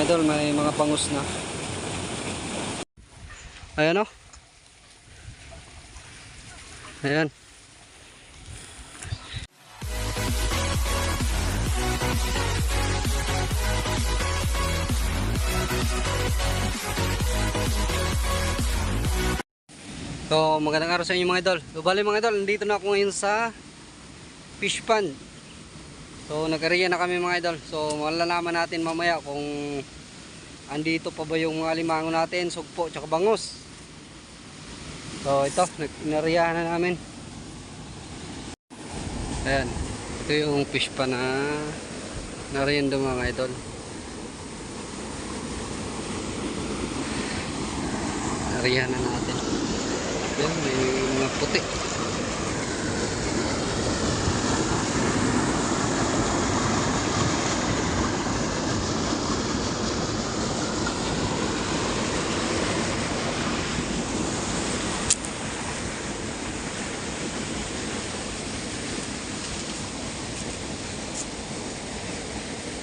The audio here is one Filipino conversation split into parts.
Idol, may mga pangus na. Ayan o. Ayan. So, magandang araw sa inyo mga idol. So, mga idol, nandito na ako ngayon sa fish pond. So, nag-area na kami mga idol. So, malalaman natin mamaya kung andito pa ba yung mga limango natin, sugpo, tsaka bangus. So, ito, nag-area na namin. Ayan. Ito yung fish pond na nariyan doon mga idol. Nariyan na natin. Yan, may mga puti.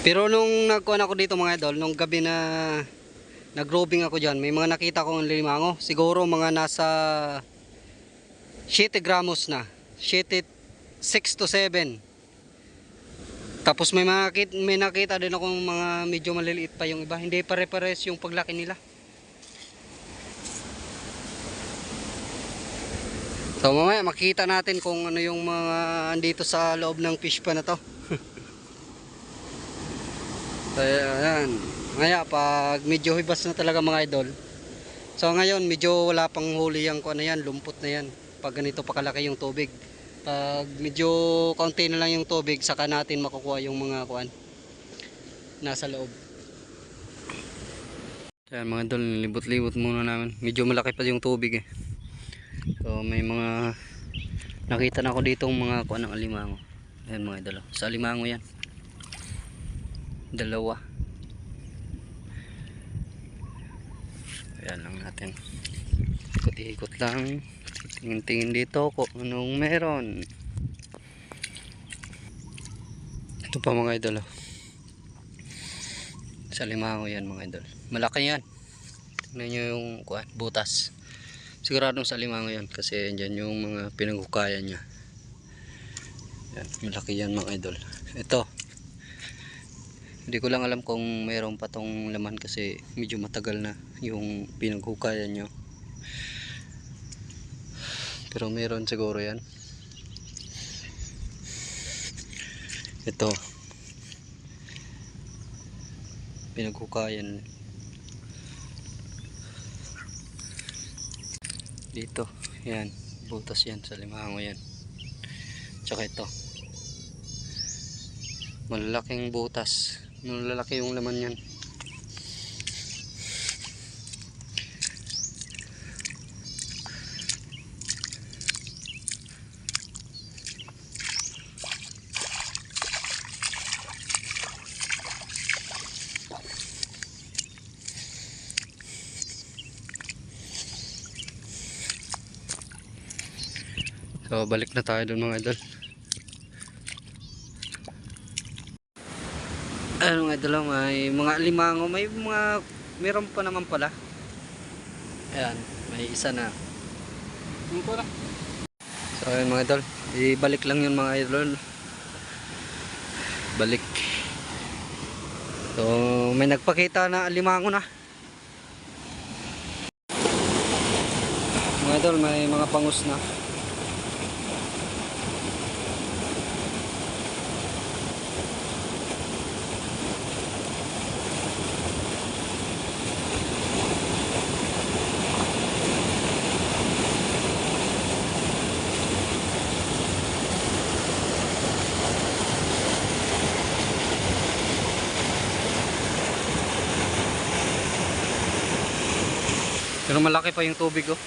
Pero nung nagkuhan ako dito mga idol, nung gabi na nag-roving ako dyan, may mga nakita kong limango. Siguro mga nasa 7 gramos na. 7, 6 to 7. Tapos may, mga, kit- may nakita din akong mga medyo maliliit pa yung iba. Hindi pare-pares yung paglaki nila. So mamaya makita natin kung ano yung mga andito sa loob ng fish pa na to. So, ayan. Ngaya, pag medyo hibas na talaga mga idol. So, ngayon, medyo wala pang huli yung na yan, lumpot na yan. Pag ganito pa kalaki yung tubig. Pag medyo kaunti na lang yung tubig, saka natin makukuha yung mga kuan nasa loob. Ayan mga idol, libot-libot muna namin. Medyo malaki pa yung tubig eh. So, may mga nakita na ako dito mga kuan ng alimango. Ayan mga idol. oh. Sa alimango yan dalawa. Ayan lang natin. Ikot-ikot lang. Tingin-tingin dito kung anong meron. Ito pa mga idol oh. sa limango yan mga idol. Malaki yan. Tingnan nyo yung kuwan, butas. Siguradong sa limango yan kasi dyan yung mga pinaghukayan nya yan, malaki yan mga idol. Ito hindi ko lang alam kung mayroon pa tong laman kasi medyo matagal na yung pinaghukayan nyo. Pero meron siguro yan. Ito. Pinaghukayan. Dito. Yan. Butas yan sa limango yan. Tsaka ito. Malalaking butas. Malalaki yung laman yan. So balik na tayo dun mga idol. Ano nga oh, may mga limango may mga meron pa naman pala. Ayan may isa na. Yun po na so ayun mga idol ibalik lang yun mga idol. Balik. So may nagpakita na limango na. Mga idol may mga pangus na Pero malaki pa yung tubig oh.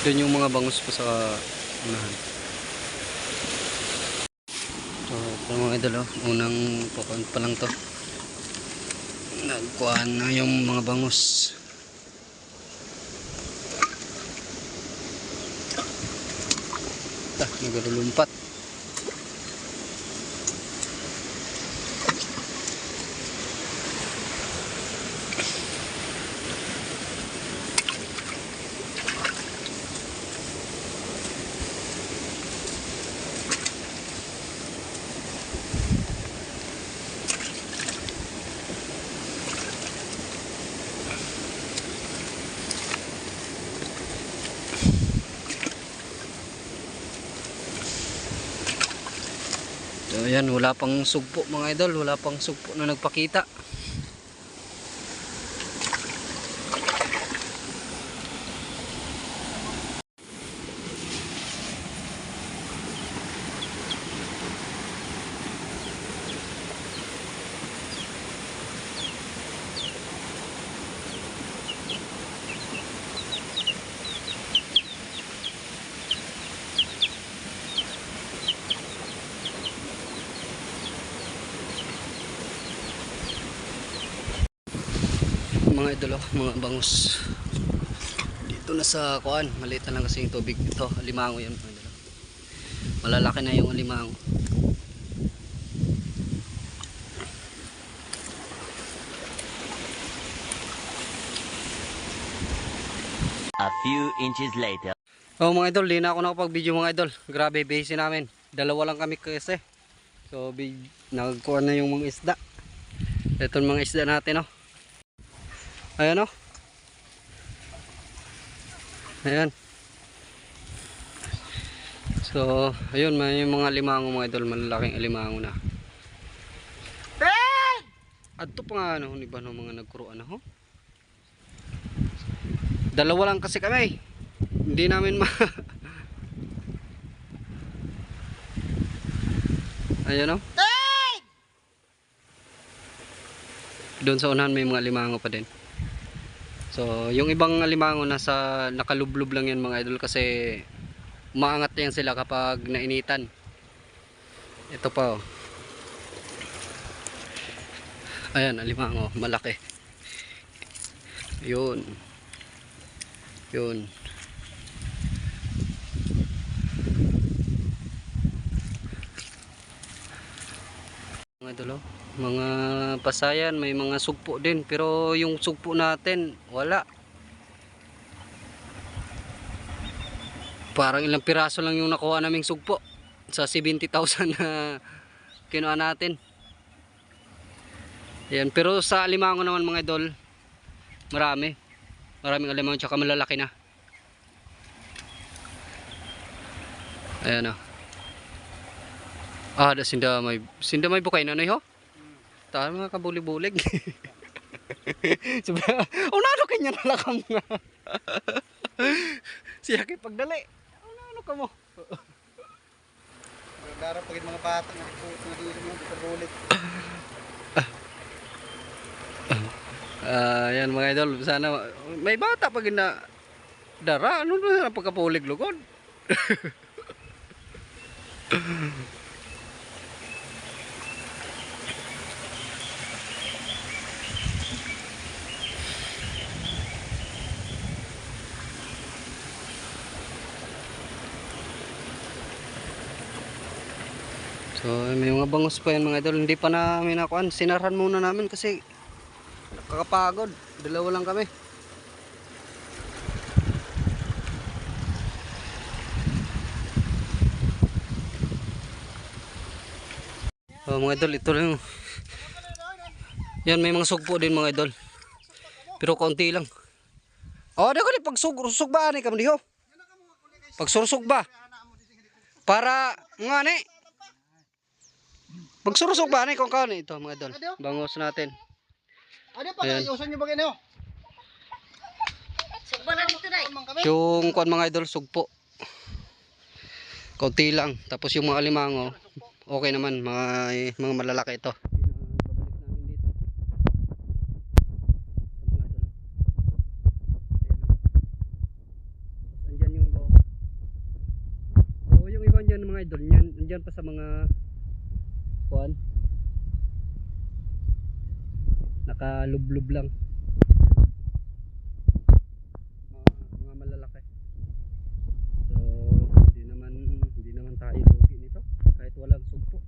Doon yung mga bangus pa sa unahan. So, ito mga idol oh. Unang pukuan pa lang to. Nagkuhan na yung mga bangus. Ah, nagarulumpat. So yan, wala pang sugpo mga idol, wala pang sugpo na nagpakita. mga idol oh, mga bangus. Dito na sa kuan maliit na lang kasi yung tubig. Ito alimango yan mga idol malalaki na yung alimango A few inches later. oh mga idol di na ako nakapag video mga idol. Grabe busy namin. Dalawa lang kami kasi. So big, nagkuhan na yung mga isda. Ito yung mga isda natin oh ayan oh ayan so ayun may mga limango mga idol malalaking limango na Adto pa nga ano, ni ba no mga nagkuruan na ho? Dalawa lang kasi kami. Hindi namin ma Ayun no? Doon sa unahan may mga limango pa din. So, yung ibang limango nasa nakalublob lang yan mga idol kasi umaangat yan sila kapag nainitan. Ito pa oh. Ayan, alimango, malaki. Yun. Yun. Mga dulo, mga pasayan, may mga sugpo din, pero yung sugpo natin, wala. Parang ilang piraso lang yung nakuha naming sugpo sa 70,000 na kinuha natin. Ayan, pero sa alimango naman mga idol, marami. Maraming alimango tsaka malalaki na. Ayan o. Ah, da sinda may sinda may bukay na ho. Ta mga kabulig-bulig. Sabi, oh nano kanya na lakam nga. Siya kay pagdali. Oh nano ka mo. Dara pagin mga bata nga po na dito mo sa bulit. Ah, yan mga idol, sana may bata pag na dara, ano na pagkapulig lugod. So, may mga bangus pa yan mga idol. Hindi pa namin nakuan. Sinaran muna namin kasi kakapagod. Dalawa lang kami. Oh, mga idol, ito lang. Yan, may mga sugpo din mga idol. Pero konti lang. Oh, di ko ni pag sug sugbaan ni kamdi ho. Pag sursug ba? Para nga ni. Pag sursug ba ni kung kaon ito mga idol. Bangos natin. Ano pa Ayan. kayo? Usan niyo ba kayo? Na dito na Amang kami. Yung kuan mga idol sugpo. Kaunti lang. Tapos yung mga limango, okay naman, mga mga malalaki ito. Andyan yung iba. Oh, yung iba dyan mga idol, yan, andyan pa sa mga kuan. Nakalublob lang. Mga, malalaki. So, hindi naman hindi naman tayo lugi nito kahit walang sugpo.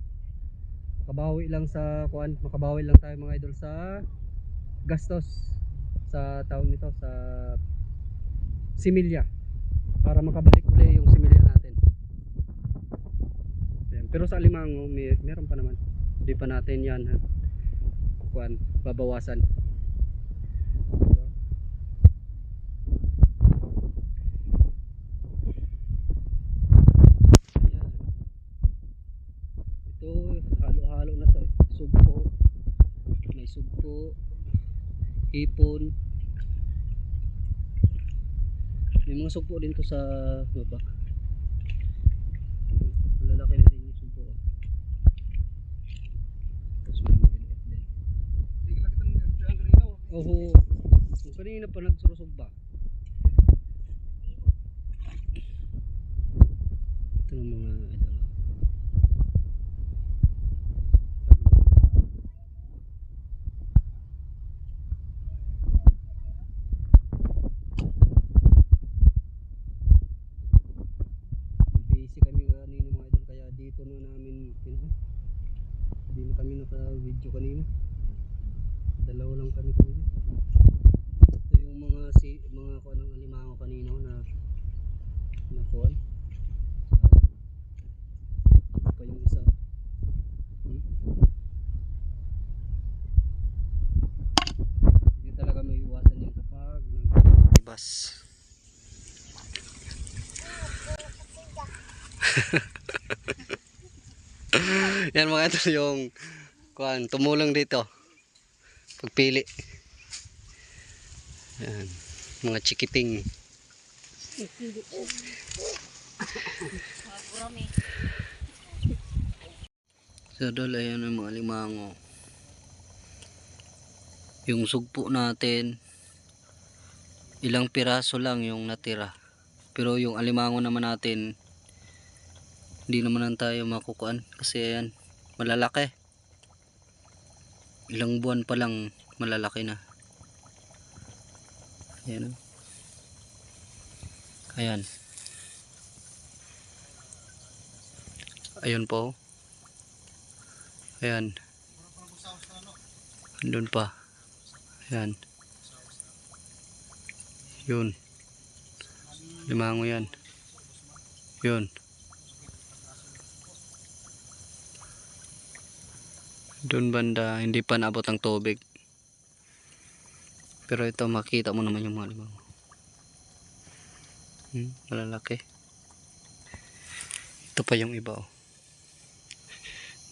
Makabawi lang sa kuan, makabawi lang tayo mga idol sa gastos sa taon nito sa similya para makabalik uli yung similya Pero sa alimango, may, meron pa naman. Hindi pa natin yan ha. Kuan, babawasan. Diba? Ayan. Ito sugpo. May sugpo. Hipon. May mga sugpo din to sa baba. Malalaki na din yung sugpo. Tapos may maliliit din. Sige lang kitang ang kanina. oh. Oo. Yung kanina pa nagsurusog ba? Ito mga idol. Busy kami kanina mga idol kaya dito na namin pinu. Hindi na kami naka-video kanina. Dalawa lang kami kanina. Ito yung mga si mga kuan ng alimango kanino na na kuan. Ito pa yung isa. Hmm? Hindi talaga may iwasan yan kapag ibas. Yan mga ito yung kuan tumulong dito pagpili. Yan, mga chikiping. So dol, ayan yung mga limango. Yung sugpo natin, ilang piraso lang yung natira. Pero yung alimango naman natin, hindi naman tayo makukuan kasi ayan, malalaki. Ilang buwan pa lang malalaki na. Ayan. oh. Ayan. Ayun po. Ayan. Andun pa. Ayan. Yun. Limango yan. Yun. Doon banda, hindi pa naabot ang tubig. Pero ito makita mo naman yung mga limango. Hmm, malalaki. Ito pa yung iba oh.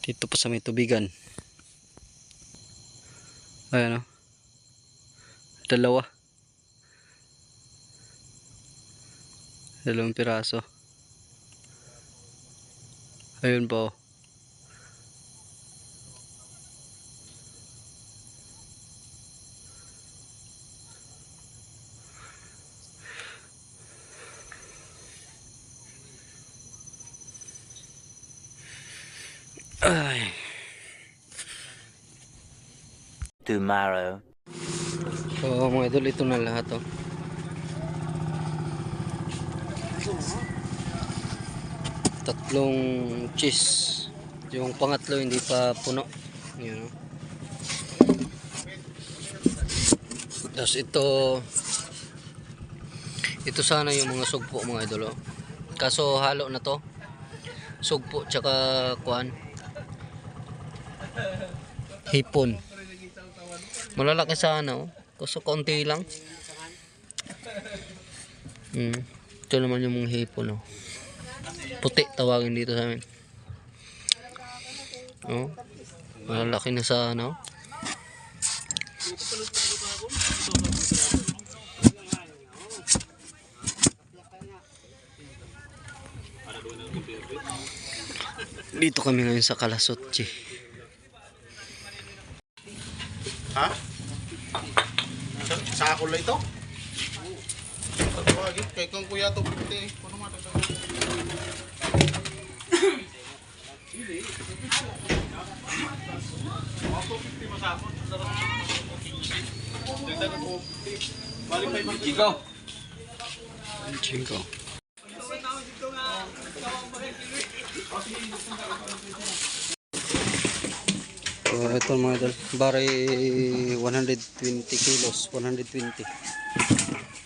Dito pa sa may tubigan. Ayan oh. Dalawa. Dalawang piraso. Ayun pa oh. Ay. Tomorrow. Oo mga idol, ito na lahat oh. Tatlong cheese. Yung pangatlo hindi pa puno. Yan oh. Tapos ito ito sana yung mga sugpo mga idol oh. Kaso halo na to. Sugpo tsaka kuan. Hipon. Malalaki sana oh. Kaso konti lang. Hmm. Ito naman yung mga hipon oh. Puti tawagin dito sa amin. Oh. Malalaki na sana oh. Dito kami ngayon sa Kalasotchi. Ha? Sa ako lang ito? Tawagin, kay kong kuya to 50. Kuno mo Chinko. So ito mga idol, bari 120 kilos, 120.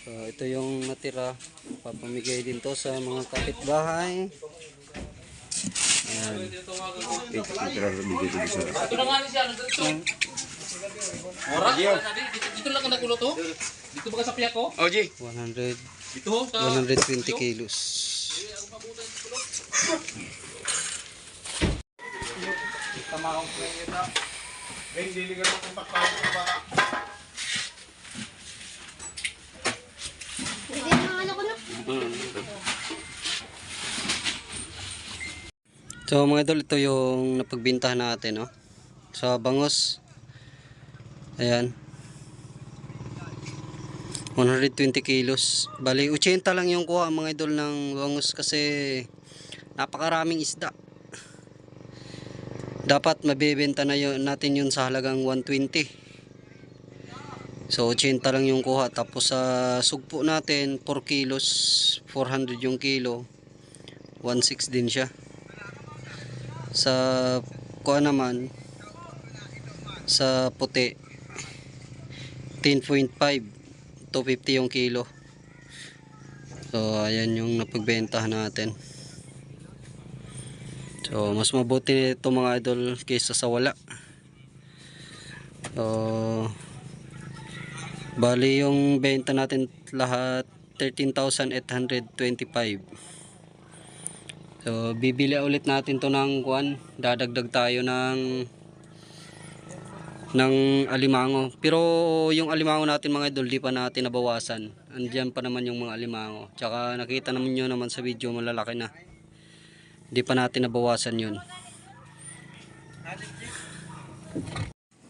So ito yung natira, papamigay din to sa mga kapitbahay. Ayan. Dito lang nakulo to? Dito ba sa piyak ko? 100, Dito ho sa 120 kilos. Tama akong kita. Eh, hindi ligan mo kung takpahan ko ba? Hindi na ano ko na. So mga idol, ito yung napagbintahan natin, no? Sa bangos. Ayan. 120 kilos. Bali, 80 lang yung kuha mga idol ng bangos kasi napakaraming isda. Dapat mabebenta na yun, natin yun sa halagang 120. So 80 lang yung kuha. Tapos sa sugpo natin, 4 kilos, 400 yung kilo. 1.6 din siya sa kuha naman sa puti. 10.5 250 yung kilo. So ayan yung napagbentahan natin. So mas mabuti ito mga idol kaysa sa wala. So bali yung benta natin lahat 13,825 So, bibili ulit natin to ng kuan. Dadagdag tayo ng ng alimango. Pero yung alimango natin mga idol, di pa natin nabawasan. Andiyan pa naman yung mga alimango. Tsaka nakita naman nyo naman sa video, malalaki na. Di pa natin nabawasan yun.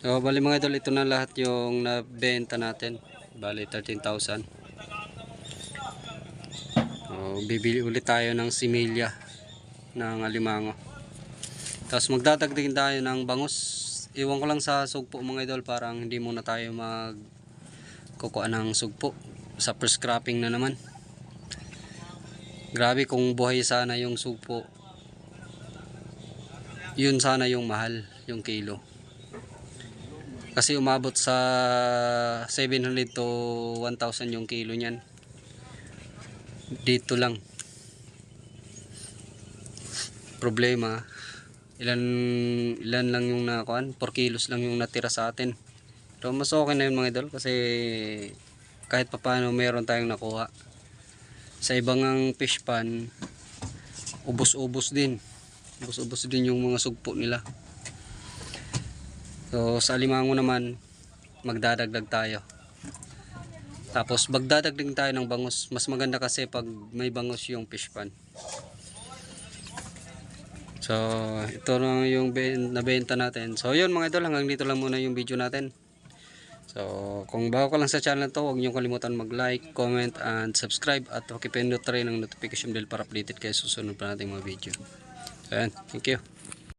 So, bali mga idol, ito na lahat yung nabenta natin. Bali, 13,000. So, bibili ulit tayo ng similya ng alimango. Tapos magdadagdag tayo ng bangus. Iwan ko lang sa sugpo mga idol parang hindi muna tayo mag kukuha ng sugpo sa first cropping na naman. Grabe kung buhay sana yung sugpo. Yun sana yung mahal, yung kilo. Kasi umabot sa 700 to 1,000 yung kilo niyan. Dito lang problema ilan ilan lang yung nakuan 4 kilos lang yung natira sa atin. Pero mas okay na yun mga idol kasi kahit papaano meron tayong nakuha. Sa ibang ang fish pan ubos-ubos din. Ubos-ubos din yung mga sugpo nila. So sa alimango naman magdadagdag tayo. Tapos magdadagdag tayo ng bangus. Mas maganda kasi pag may bangus yung fish pan So, ito na yung ben- nabenta natin. So, yun mga idol, hanggang dito lang muna yung video natin. So, kung bago ka lang sa channel to, huwag niyo kalimutan mag-like, comment, and subscribe. At pakipindot rin ang notification bell para updated kayo susunod pa nating mga video. So, yan. Thank you.